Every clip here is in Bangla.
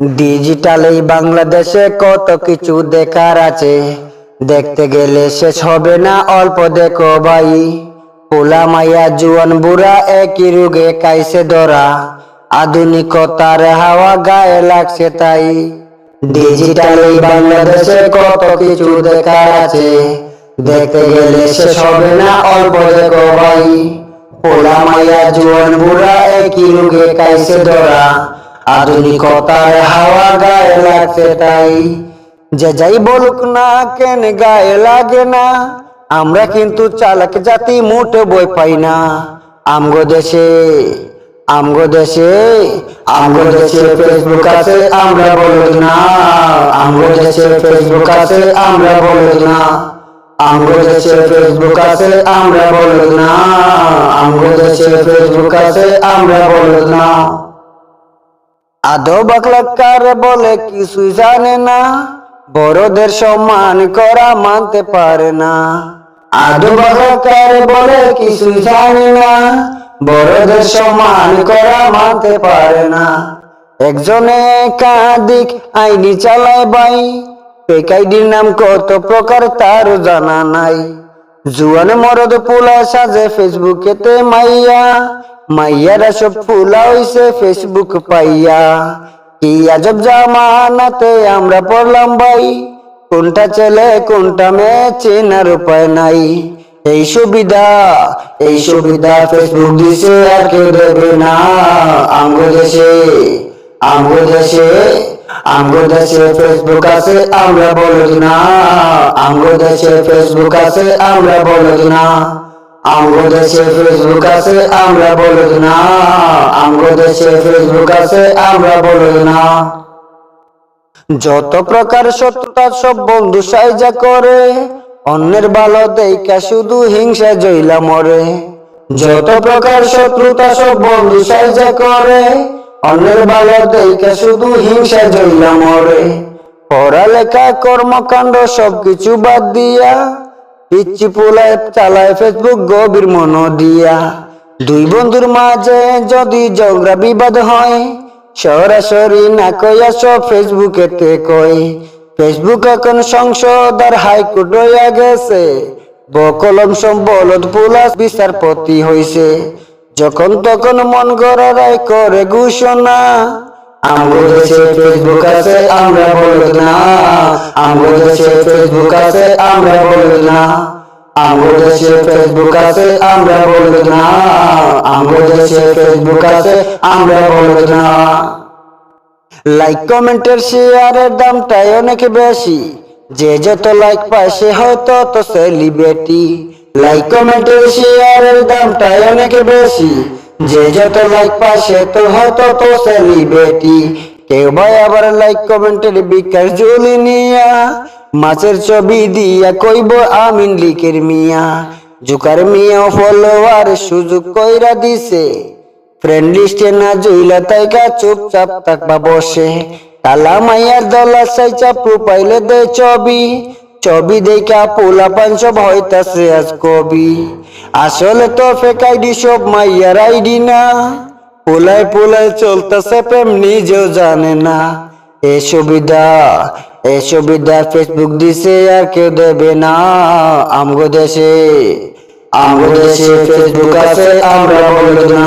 ডিজিটাল এই বাংলাদেশে কত কিছু দেখার আছে। দেখতে গেলে শেষ হবে না, অল্প দেখো ভাই। পোলা মাইয়া, জুয়ান বুড়া একই রোগে কাইছে ধরা। আধুনিকতার হাওয়া গায়ে লাগছে তাই। ডিজিটাল এই বাংলাদেশে কত কিছু দেখার আছে। দেখতে গেলে শেষ হবে না, অল্প দেখো ভাই। পোলা মাইয়া, জুয়ান বুড়া একই রোগে কাইছে ধরা। আধুনিকতার হাওয়া গায়ে লাগছে তাই। যে যাই বলুক না কেন গায়ে লাগে না, আমরা কিন্তু চালাক জাতি, মোটে বই পাই না। আমগো দেশে আমগো দেশে আমগো দেশে ফেসবুক আছে, আমরা বলদ না। আমগো দেশে ফেসবুক আছে, আমরা বলদ না। আমগো দেশে ফেসবুক আছে, আমরা বলদ না। আমগো দেশে ফেসবুক আছে, আমরা বলদ না। আদো বাকলাকার বলে কিছুই জানে না, বড়দের সম্মান করা মানতে পারে না। আদো বাকলাকার বলে কিছুই জানে না, বড়দের সম্মান করা মানতে পারে না। একজনে একাধিক আইডি চালায় বাই ফেক আইডির নাম কত প্রকার তার জানা নাই। জুয়ান মরদ পোলা সাজে ফেসবুকেতে মাইয়া মাইয়ারা সব ফুলা হইছে ফেসবুক পাইয়া। কি আজব জামানাতে আমরা পড়লাম ভাই। কোনটা ছেলে, কোনটা মেয়ে চেনার উপায় নাই। এই সুবিধা এই সুবিধা ফেসবুক দিছে আর কেউ দেবে না। আমগো দেশে আমগো দেশে আমগো দেশে ফেসবুক আছে, আমরা বলদ না। আমগো দেশে ফেসবুক আছে, আমরা বলদ না। আমগো দেশে ফেসবুক আছে, আমরা বলদ না। আমগো দেশে ফেসবুক আছে, আমরা বলদ না। যত প্রকার সত্যতা সব বন্ধু সাইজা করে। অন্যের ভালো দেখা শুধু হিংসা জইলা মরে। যত প্রকার শত্রুতা সব বন্ধু সাইজা করে। অন্যের ভালো দেখা শুধু হিংসা জইলা মরে। পড়ালেখা, কর্মকাণ্ড, সবকিছু বাদ দিয়া পিচ্ছি পোলায় চালায় ফেসবুক গভীর মন দিয়া দুই বন্ধুর মাঝে যদি ঝগড়া বিবাদ হয়, সরাসরি না কইয়া সব ফেসবুকেতে কই। ফেসবুক এখন সংসদ আর হাইকোর্ট হইয়া গেছে। বকলম সব বলদ পুলাস বিচারপতি হইছে। যখন তখন মন গড়ারাই করে ঘোষণা। আমগো দেশে ফেসবুক আছে, আমরা বলদ না। আমগো দেশে ফেসবুক আছে, আমরা বলদ না। আমগো দেশে ফেসবুক আছে, আমরা বলদ না। আমগো দেশে ফেসবুক আছে, আমরা বলদ না। লাইক কমেন্টের শেয়ারের দামটাই অনেক বেশি। যে যত লাইক পায়, সে হয়তো তত সেলিব্রিটি লাইক কমেন্টের শেয়ারের দামটাই অনেক বেশি। যে যত লাইক পায় সে তো হয়তো তো সেলিব্রিটি কেউ ভাই আবার লাইক কমেন্টের বিকাশ জুলি নিয়া। মাছের ছবি দিয়া কইব আমিন লিকের মিয়া। জুকার মিয়া ফলোয়ার সুযোগ কইরা দিছে। ফ্রেন্ড লিস্টে না জুইলা তাইকা চুপচাপ থাকবা বসে। কালা মাইয়ার দলা সাইচা প্রোফাইলে দে ছবি। ছবি দেখা পোলা পাঞ্চব হইতাছে আজ কবি। আসলে তো ফেক আইডি সব মাইয়ার আইডি না। পোলায় পোলায় চলতেছে প্রেম, নিজেও জানে না। এ সুবিধা এ সুবিধা ফেসবুক দিছে আর কেউ দেবে না। আমগো দেশে আমগো দেশে ফেসবুক আছে, আমরা বলদ না।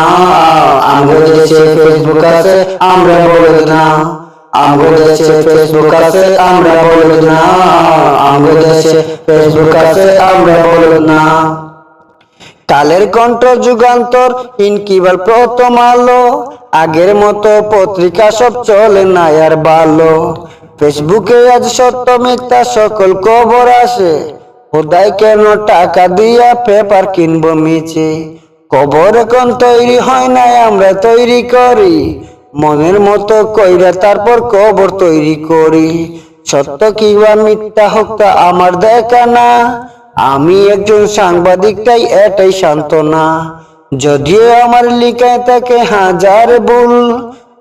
আমগো দেশে ফেসবুক আছে, আমরা বলদ না। আমগো দেশে ফেসবুক আছে, আমরা বলদ না। দেশে ফেসবুক আছে, আমরা বলদ না। কালের কণ্ঠ যুগান্তর, ইনকিবাল প্রথম আলো, আগের মতো পত্রিকা সব চলে না আর ভালো ফেসবুকে আজ সত্য মিথ্যা সকল খবর আসে, খোদাই কেন টাকা দিয়া পেপার কিনবো মিছে? খবর এখন তৈরি হয় নাই, আমরা তৈরি করি, মনের মতো কইরা তারপর কবর তৈরি করি। সত্য কিংবা মিথ্যা হোক তা আমার দেখা না। আমি একজন সাংবাদিকটাই এটাই সান্ত্বনা। যদিও আমার লিখায় থাকে হাজার ভুল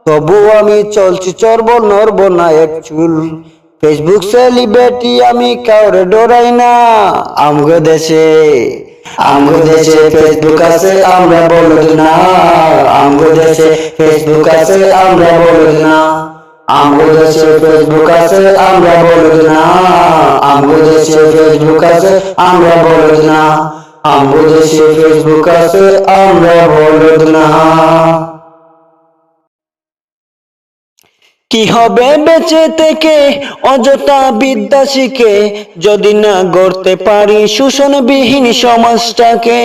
তবু আমি চলছি চরব নড়ব না এক চুল। ফেসবুক সেলিব্রিটি আমি কাউরে ডরাই না। আমগো দেশে আমগো দেশে ফেসবুক আছে, আমরা বলদ না। আমগো দেশে ফেসবুক আছে, আমরা বলদ না। আমগো দেশে ফেসবুক আছে, আমরা বলদ না আমগো দেশে ফেসবুক আছে, আমরা না দেশে ফেসবুক আছে, আমরা না। কি হবে বেঁচে থেকে অযথা বিদ্যা শিখে, যদি না গড়তে পারি শোষণবিহীন সমাজটাকে?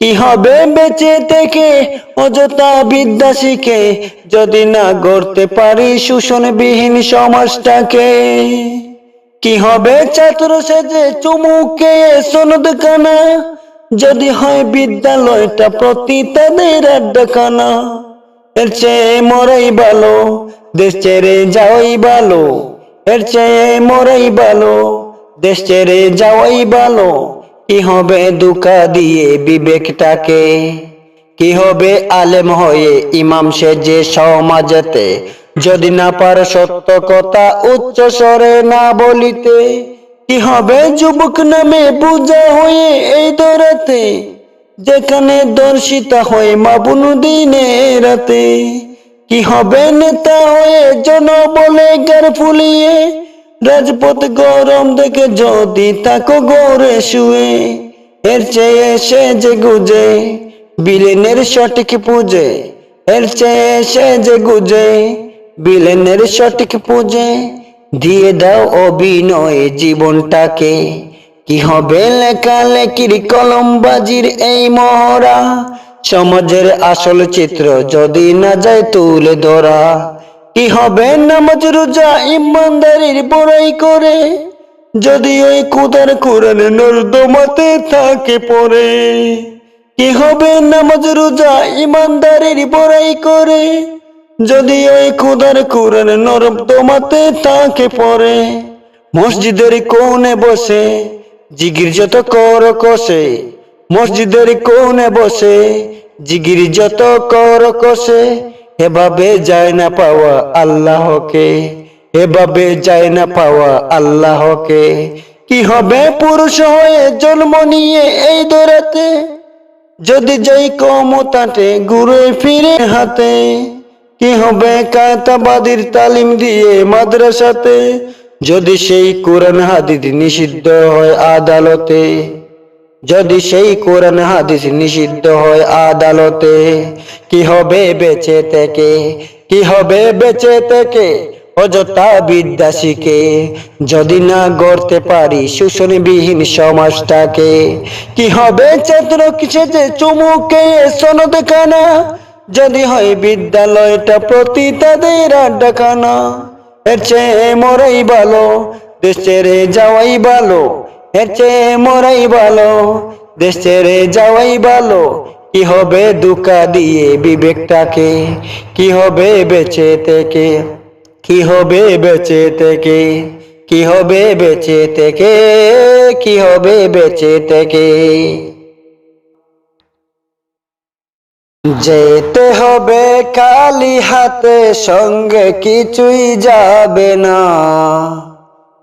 কি হবে বেঁচে থেকে? অযথা বিদ্যা শিখে যদি না গড়তে পারি শোষণবিহীন সমাজটাকে। কি হবে ছাত্র সেজে চুমুকে সনদ কানা? যদি হয় বিদ্যালয়টা প্রতি তাদের আড্ডাখানা এর চেয়ে মরাই ভালো, দেশ ছেড়ে যাওয়াই ভালো। এর চেয়ে মরাই ভালো, দেশ ছেড়ে যাওয়াই ভালো। কি হবে দুকা দিয়ে বিবেকটাকে? কি হবে আলেম হয়ে ইমাম সেজে সমাজেতে? যদি না পার সত্য কথা উচ্চ স্বরে না বলিতে, কি হবে যুবক নামে পূজা হয়ে এই দরাতে? যেখানে দর্শিতা হয়ে মাবুন দিনে রাতে, কি হবে নেতা হয়ে জন বলে গার ফুলিয়ে রাজপথ গরম দেখে যদি তাকো গড়ে শুয়ে, এর চেয়ে সে যে গুজে, বিলেনের সঠিক পুজে, এর চেয়ে সে যে গুজে, বিলেনের সঠিক পুজে, দিয়ে দাও অভিনয় জীবনটাকে। কি হবে লেখালেখির কলমবাজির এই মহড়া? সমাজের আসল চিত্র যদি না যায় তুলে ধরা। কি হবে নামাজ, রোজা ইমানদারির বড়াই করে? যদি ওই কুদার কোরআন নর্দমাতে থাকে পড়ে কি হবে নামাজ, রোজা ইমানদারির বড়াই করে? যদি ওই খুদার কোরআন নর্দমাতে থাকে পড়ে মসজিদের কোণে বসে জিগির যত কর কষে, মসজিদের কোণে বসে জিগির যত কর কষে এভাবে যায় না পাওয়া আল্লাহকে, এভাবে যায় না পাওয়া আল্লাহকে। কি হবে পুরুষ হয়ে জন্ম নিয়ে এই দৌড়াতে যদি যাই কমতাটে ঘুরে ফিরে হাতে, কি হবে কায়তাবাদির তালিম দিয়ে মাদ্রাসাতে? যদি সেই কোরআন হাদিস নিষিদ্ধ হয় আদালতে যদি সেই কোরআন হাদিস নিষিদ্ধ হয় আদালতে, কি হবে বেঁচে থেকে? কি হবে বেঁচে থেকে? অযথা বিদ্যা শিখে যদি না গড়তে পারি শোষণবিহীন সমাজটাকে, কি হবে ছাত্র কিসে যে চুমুকে সনদ খানা? যদি হয় বিদ্যালয়টা প্রতি তাদের আড্ডাখানা, এর চেয়ে মরাই ভালো দেশ ছেড়ে যাওয়াই ভালো এর চেয়ে মরাই ভালো, দেশ ছেড়ে যাওয়াই ভালো। কি হবে দুকা দিয়ে বিবেকটাকে? কি হবে বেঁচে থেকে? কি হবে বেঁচে থেকে? কি হবে বেঁচে থেকে? কি হবে বেঁচে থেকে? যেতে হবে খালি হাতে, সঙ্গে কিছুই যাবে না।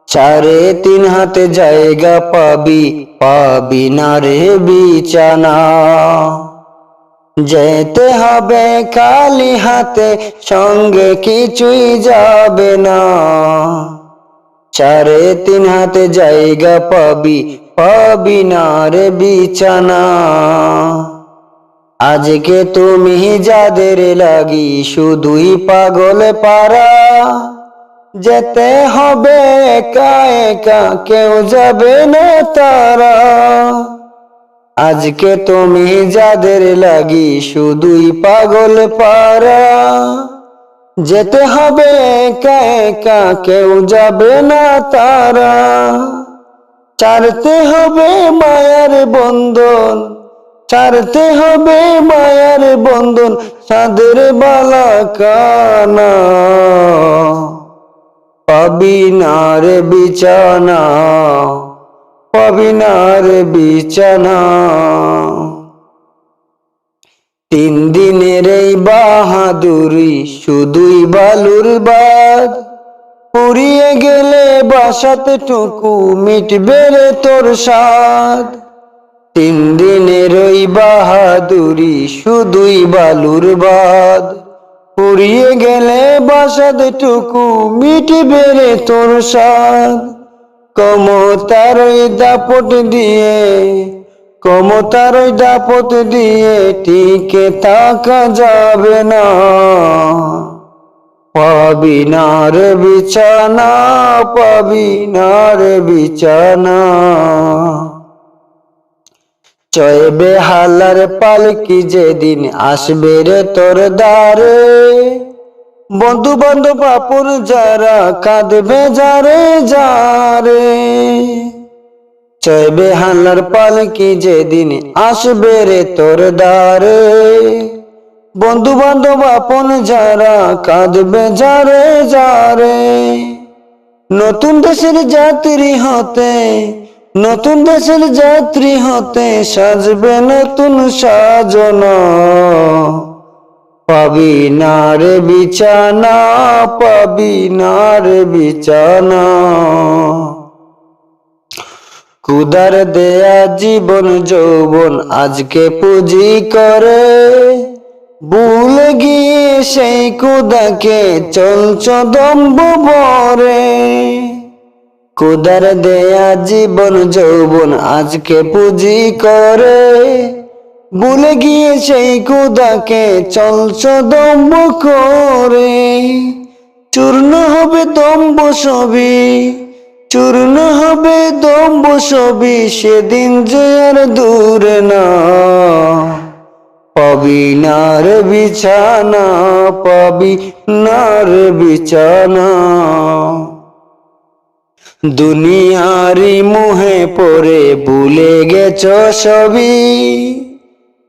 চারে তিন হাতে জায়গা পাবি পাবি না রে বিছানা। যেতে হবে খালি হাতে, সঙ্গে কিছুই যাবে না। চারে তিন হাতে জায়গা পাবি পাবি না রে বিছানা। আজকে তুমি যাদের লাগি শুধুই পাগল পারা যেতে হবে একা একা, কেউ যাবে না তারা। আজকে তুমি যাদের লাগি শুধুই পাগল পারা। যেতে হবে একা একা, কেউ যাবে না তারা। ছাড়তে হবে মায়ার বন্ধন ছাড়তে হবে মায়ার বন্ধন সাদের বালা কানা। পাবি না রে বিছানা, পাবি বিছানা। তিন দিনের এই বাহাদুরি শুধুই বালুর বাদ। পুড়িয়ে গেলে বাসাতে টুকু মিটবে রে তোর সাদ তিন দিনের ওই বাহাদুরি শুধুই বালুর বাদ। পুড়িয়ে গেলে বাসাদ টুকু মিটবে রে তোর সাদ কমতার ওই দাপট দিয়ে কমতার ওই দাপট দিয়ে টিকে থাকা যাবে না। পাবি না রে বিছানা পাবি না রে বিছানা। চয়বে হালার পালকি যেদিন আসবে রে তোর দ্বারে। বন্ধু বান্ধব আপন যারা কাঁদবে যারে যারে। চয়বে হালার পালকি যেদিন আসবে রে তোর দ্বারে। বন্ধু বান্ধব আপন যারা কাঁদবে যারে যারে। নতুন দেশের যাত্রী হতে নতুন দেশের যাত্রী হতে সাজবে নতুন সাজনা। পাবি না রে বিছানা, পাবি না রে বিছানা। কুদার দেয়া জীবন, যৌবন আজকে পুঁজি করে। ভুলে গিয়ে সেই কুদাকে চলছ দম্ব ভরে কুদার দেয়া জীবন যৌবন আজকে পুঁজি করে। ভুলে গিয়ে সেই কুদাকে চলছ দম্ব করে। চূর্ণ হবে দম্ব সবই চূর্ণ হবে দম্ব সবই সেদিন যে আর দূরে না। পাবি নার বিছানা, পাবি নার বিছানা। দুনিয়ারি মুহে পড়ে ভুলে গেছ সবই।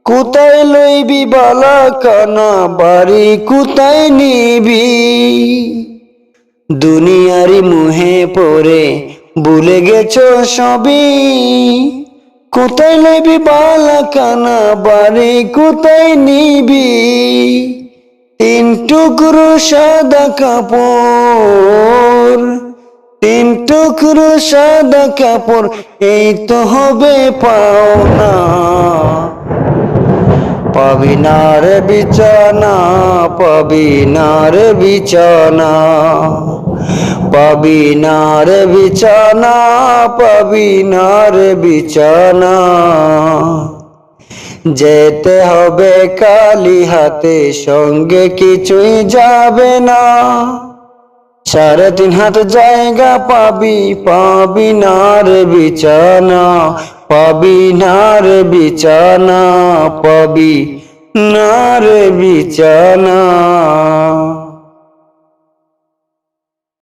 কোথায় লইবি বালা কানা বাড়ি কোথায় নিবি? দুনিয়ারি মুহে পড়ে ভুলে গেছ সবই। কোথায় লইবি বালা কানা বাড়ি কোথায় নিবি? তিন টুকরো সাদা কাপড় তিন টুকরো সাদা কাপড়, এই তো হবে পাওনা। পাবি না রে বিছানা, পাবি না রে বিছানা। পাবি না বিছানা, পাবি না বিছানা। যেতে হবে কালি হাতে, সঙ্গে কিছুই যাবে না। সাড়ে তিন হাত জায়গা পাবি পাবি না রে বিছানা, পাবি না রে বিছানা, পাবি না রে বিছানা।